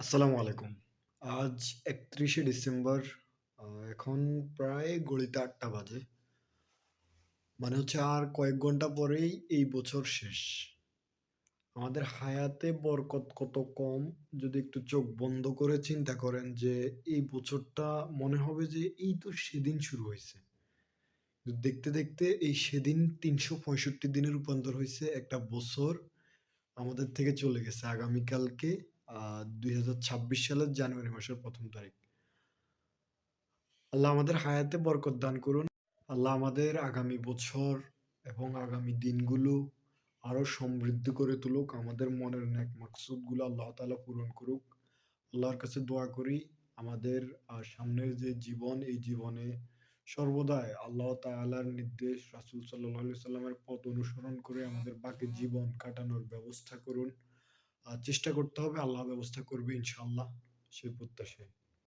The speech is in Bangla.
আসসালামু আলাইকুম। আজ ৩১শে ডিসেম্বর। এখন প্রায় ঘড়িতে ৮ঃ০০ বাজে। মানে হচ্ছে আর কয়েক ঘণ্টা পরেই এই বছর শেষ। আমাদের হায়াতে বরকত কত কম যদি একটু চোখ বন্ধ করে চিন্তা করেন যে এই বছরটা মনে হবে যে এই তো সেদিন শুরু হয়েছে দেখতে, দেখতে এই সেদিন ৩৬৫ দিনে রূপান্তর হয়েছে একটা বছর আমাদের থেকে চলে গেছে। আগামীকালকে ২০২৬ সালের জানুয়ারি মাসের ১ম তারিখ। আল্লাহ আমাদের হায়াতে বরকত দান করুন। আল্লাহ আমাদের আগামী বছর এবং আগামী দিনগুলো আরও সমৃদ্ধ করে তুলুক। আমাদের মনের নেক মাকসুদগুলো আল্লাহ তাআলা পূরণ করুক। আল্লাহর কাছে দোয়া করি, আমাদের সামনের যে জীবন, এই জীবনে সর্বদাই আল্লাহ তাআলার নির্দেশ রাসূল আলাইহি সাল্লামের পথ অনুসরণ করে আমাদের বাকি জীবন কাটানোর ব্যবস্থা করুন। চেষ্টা করতে হবে আল্লাহ ব্যবস্থা করবে ইনশাআল্লাহ সেই প্রত্যাশায়।